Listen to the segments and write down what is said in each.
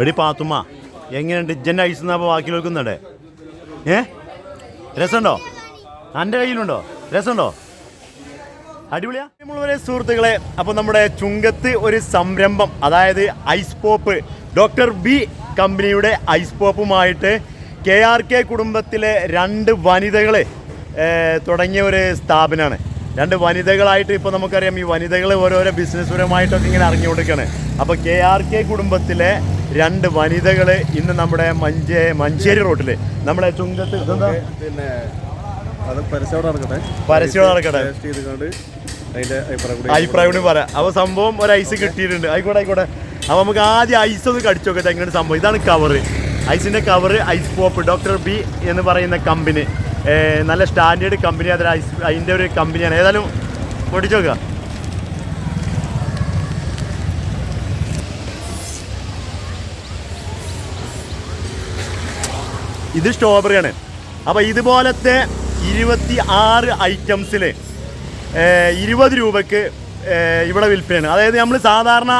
എടി പാത്തുമ്മ എങ്ങനെയുണ്ട്? ഇജ്ജന്റെ ഐസ് എന്നാ ബാക്കി വെക്കുന്നുണ്ട് ഏ? രസമുണ്ടോ? എന്റെ കയ്യിലുണ്ടോ? രസമുണ്ടോ? അടിപൊളിയാ. നമ്മളൊരു സുഹൃത്തുക്കളെ അപ്പോൾ നമ്മുടെ ചുങ്കത്ത് ഒരു സംരംഭം അതായത് ഐസ് പോപ്പ് ഡോക്ടർ ബി കമ്പനിയുടെ ഐസ് പോപ്പുമായിട്ട് കെ ആർ കെ കുടുംബത്തിലെ രണ്ട് വനിതകൾ തുടങ്ങിയ ഒരു സ്ഥാപനമാണ് രണ്ട് വനിതകളായിട്ട് ഇപ്പോൾ നമുക്കറിയാം ഈ വനിതകൾ ഓരോരോ ബിസിനസ് പരമായിട്ടൊക്കെ ഇങ്ങനെ അറിഞ്ഞുകൊടുക്കുകയാണ് അപ്പോൾ കെ ആർ കെ കുടുംബത്തിലെ രണ്ട് വനിതകളെ ഇന്ന് നമ്മുടെ മഞ്ചേ മഞ്ചേരി റോട്ടിൽ നമ്മുടെ ചുങ്കത്ത് പിന്നെ പരസ്യം നടക്കട്ടെ. പരസ്യം നടക്കട്ടെ. അഭിപ്രായം കൂടി പറയാം. അപ്പോൾ സംഭവം ഒരു ഐസ് കിട്ടിയിട്ടുണ്ട്. ആയിക്കോട്ടെ ആയിക്കോട്ടെ. അപ്പോൾ നമുക്ക് ആദ്യം ഐസ് ഒന്ന് കടിച്ചു നോക്കട്ടെ എങ്ങനെ സംഭവം? ഇതാണ് cover ഐസിന്റെ cover ice pop doctor B എന്ന് പറയുന്ന കമ്പനി നല്ല സ്റ്റാൻഡേർഡ് കമ്പനി അതിൽ ഐസ് അതിന്റെ ഒരു കമ്പനിയാണ് ഏതായാലും പൊടിച്ചു നോക്കുക. ഇത് സ്ട്രോബെറിയാണ്. അപ്പോൾ ഇതുപോലത്തെ ഇരുപത്തി ആറ് ഐറ്റംസിൽ ഇരുപത് രൂപയ്ക്ക് ഇവിടെ വിൽപ്പനയാണ്. അതായത് നമ്മൾ സാധാരണ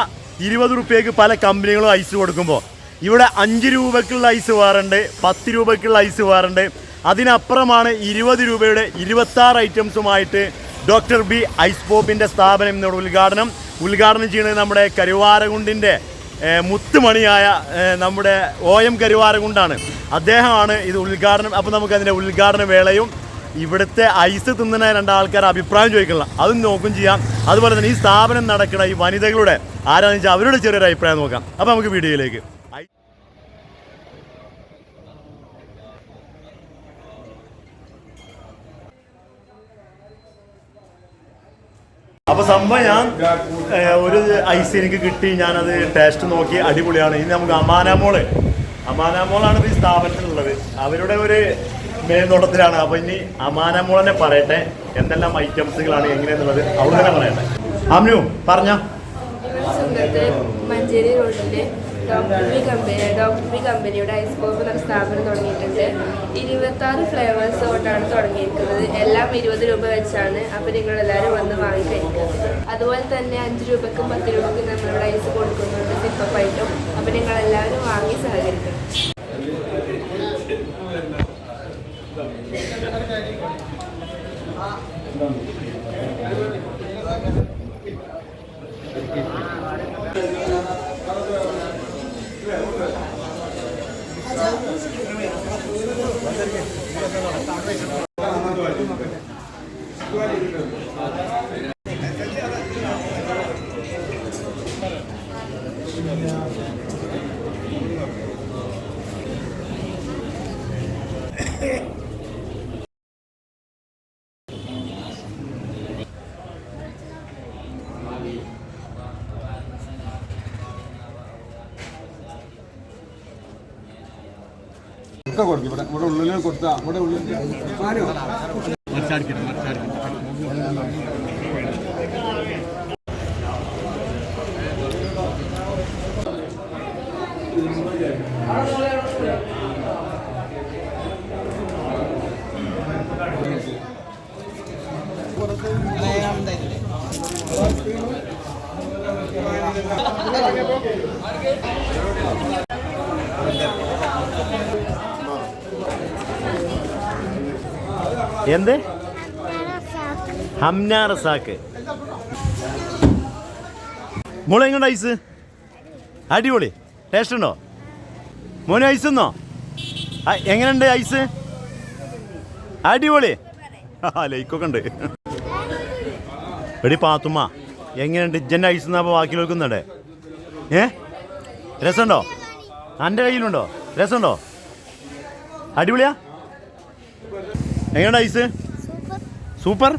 ഇരുപത് റുപ്യക്ക് പല കമ്പനികളും ഐസ് കൊടുക്കുമ്പോൾ ഇവിടെ അഞ്ച് രൂപയ്ക്കുള്ള ഐസ് വേറുണ്ട് പത്ത് രൂപയ്ക്കുള്ള ഐസ് വേറുണ്ട്. അതിനപ്പുറമാണ് ഇരുപത് രൂപയുടെ ഇരുപത്താറ് ഐറ്റംസുമായിട്ട് ഡോക്ടർ ബി ഐസ് പോപ്പിന്റെ സ്ഥാപനം ഇന്നിവിടെ ഉദ്ഘാടനം. ഉദ്ഘാടനം ചെയ്യുന്നത് നമ്മുടെ കരുവാരകുണ്ടിന്റെ മുത്തുമണിയായ നമ്മുടെ ഒ എം കരുവാരകുണ്ടാണ് അദ്ദേഹമാണ് ഇത് ഉദ്ഘാടനം അപ്പോൾ നമുക്ക് അതിന്റെ ഉദ്ഘാടന വേളയും ഇവിടുത്തെ ഐസ് തിന്നുന്ന രണ്ടാൾക്കാർ അഭിപ്രായം ചോദിക്കില്ല അതും നോക്കും ചെയ്യാം. അതുപോലെ തന്നെ ഈ സ്ഥാപനം നടക്കുന്ന ഈ വനിതകളുടെ വെച്ചാൽ അവരുടെ ചെറിയൊരു അഭിപ്രായം നോക്കാം. അപ്പോൾ നമുക്ക് വീഡിയോയിലേക്ക് അപ്പൊ സംഭവം ഞാൻ ഒരു ഐസ് എനിക്ക് കിട്ടി. ഞാനത് ടേസ്റ്റ് നോക്കി അടിപൊളിയാണ്. ഇനി നമുക്ക് അമാനാമോൾ അമാനാമോളാണ് ഈ സ്ഥാപനത്തിലുള്ളത്. അവരുടെ ഒരു മേൽനോട്ടത്തിലാണ്. അപ്പൊ ഇനി അമാനാമോൾ തന്നെ പറയട്ടെ. എന്തെല്ലാം ഐറ്റംസുകളാണ് എങ്ങനെയെന്നുള്ളത് അവിടെ തന്നെ പറയട്ടെ. അമ്നു പറഞ്ഞോ. റോഡിൽ doctor V company doctor V കമ്പനിയുടെ ഐസ് പോപ്പ് എന്ന സ്ഥാപനം തുടങ്ങിയിട്ടുണ്ട്. ഇരുപത്താറ് ഫ്ലേവേഴ്സ് തൊട്ടാണ് തുടങ്ങിയിരിക്കുന്നത്. എല്ലാം ഇരുപത് രൂപ വെച്ചാണ് അപ്പോൾ നിങ്ങൾ എല്ലാവരും വന്ന് വാങ്ങി കഴിക്കുക അതുപോലെ തന്നെ അഞ്ച് രൂപക്കും പത്ത് രൂപക്കും നമ്മളിവിടെ ഐസ് കൊടുക്കുന്നുണ്ട് സിപ്പപ്പായിട്ടും അപ്പോൾ നിങ്ങൾ എല്ലാവരും വാങ്ങി സഹകരിക്കണം. అందరికీ ഒക്കെ കൊടുക്കും. ഇവിടെ ഇവിടെ ഉള്ളിൽ കൊടുത്താ ഇവിടെ ഉള്ളിൽ എന്ത്? ഹംന റസാക്ക് മോളെ എങ്ങോട്ട് ഐസ്? അടിപൊളി. ടേസ്റ്റ് ഉണ്ടോ? മോനെ ഐസ് ഉണ്ടോ എങ്ങനെയുണ്ട് ഐസ്? അടിപൊളി. ആ ലൈക്കൊക്കെ ഉണ്ട്. എടി പാത്തുമ്മ എങ്ങനെയുണ്ട് ഇജ്ജന്റെ ഐസ് എന്നാ ബാക്കി വെക്കുന്നുണ്ട് ഏ? രസമുണ്ടോ? എന്റെ കയ്യിലുണ്ടോ? രസമുണ്ടോ? അടിപൊളിയാ? എങ്ങനെയുണ്ട് ഐസ്? സൂപ്പർ.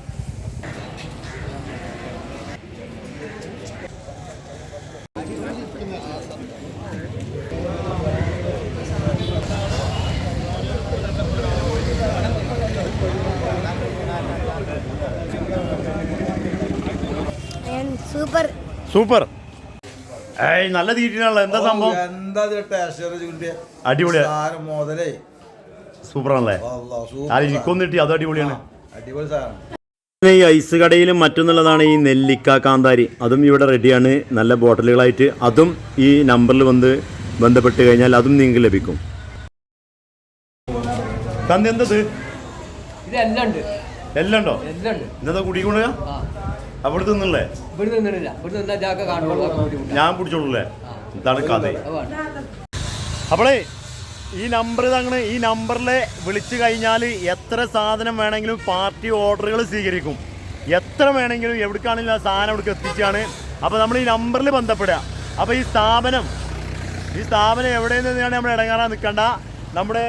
Super super. ഏയ് നല്ല തീറ്റിനാണല്ലോ. എന്താ സംഭവം? എന്താ അടിപൊളിയാ. മുതലേ. സൂപ്പറാണല്ലേ? കിട്ടി അത് അടിപൊളിയാണ്. അടിപൊളി സാധനം. പിന്നെ ഈ ഐസ് കടയിലും മറ്റൊന്നുള്ളതാണ് ഈ നെല്ലിക്ക കാന്താരി. അതും ഇവിടെ റെഡിയാണ് നല്ല ബോട്ടിലുകളായിട്ട്. അതും ഈ നമ്പറിൽ വന്ന് ബന്ധപ്പെട്ട് കഴിഞ്ഞാൽ അതും നിങ്ങൾക്ക് ലഭിക്കും. തന്നി എന്തത്? എല്ലാം ഉണ്ടോ. ഇന്നത്തെ ആ. അവിടെ തിന്നല്ലേ ഞാൻ പിടിച്ചോളൂല്ലേ ഇതാണ് കഥ അപ്പോളേ ഈ നമ്പർ തങ്ങൾ ഈ നമ്പറിൽ വിളിച്ചു കഴിഞ്ഞാൽ എത്ര സാധനം വേണമെങ്കിലും പാർട്ടി ഓർഡറുകൾ സ്വീകരിക്കും. എത്ര വേണമെങ്കിലും എവിടേക്കാണെങ്കിലും ആ സാധനം അവിടേക്ക് എത്തിച്ചാണ്. അപ്പോൾ നമ്മൾ ഈ നമ്പറിൽ ബന്ധപ്പെടുക. അപ്പോൾ ഈ സ്ഥാപനം ഈ സ്ഥാപനം എവിടെ നിന്നാണ് നമ്മൾ ഇടങ്ങാറാൻ നിൽക്കേണ്ട നമ്മുടെ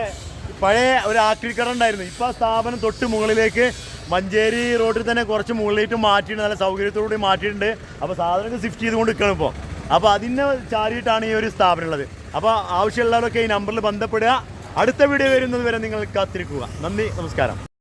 പഴയ ഒരു ആക്രിക്കട ഉണ്ടായിരുന്നു. ഇപ്പോൾ ആ സ്ഥാപനം തൊട്ട് മുകളിലേക്ക് മഞ്ചേരി റോഡിൽ തന്നെ കുറച്ച് മുകളിലേക്ക് മാറ്റിയിട്ടുണ്ട്. നല്ല സൗകര്യത്തോടുകൂടി മാറ്റിയിട്ടുണ്ട്. അപ്പോൾ സാധനങ്ങൾ ഷിഫ്റ്റ് ചെയ്തുകൊണ്ട് നിൽക്കണം ഇപ്പോൾ അപ്പോൾ അതിനെ ചാരിയിട്ടാണ് ഈ ഒരു സ്ഥാപനം ഉള്ളത്. അപ്പോൾ ആവശ്യമുള്ളവരൊക്കെ ഈ നമ്പറിൽ ബന്ധപ്പെടുക. അടുത്ത വീഡിയോ വരുന്നത് വരെ നിങ്ങൾ കാത്തിരിക്കുക നന്ദി നമസ്കാരം.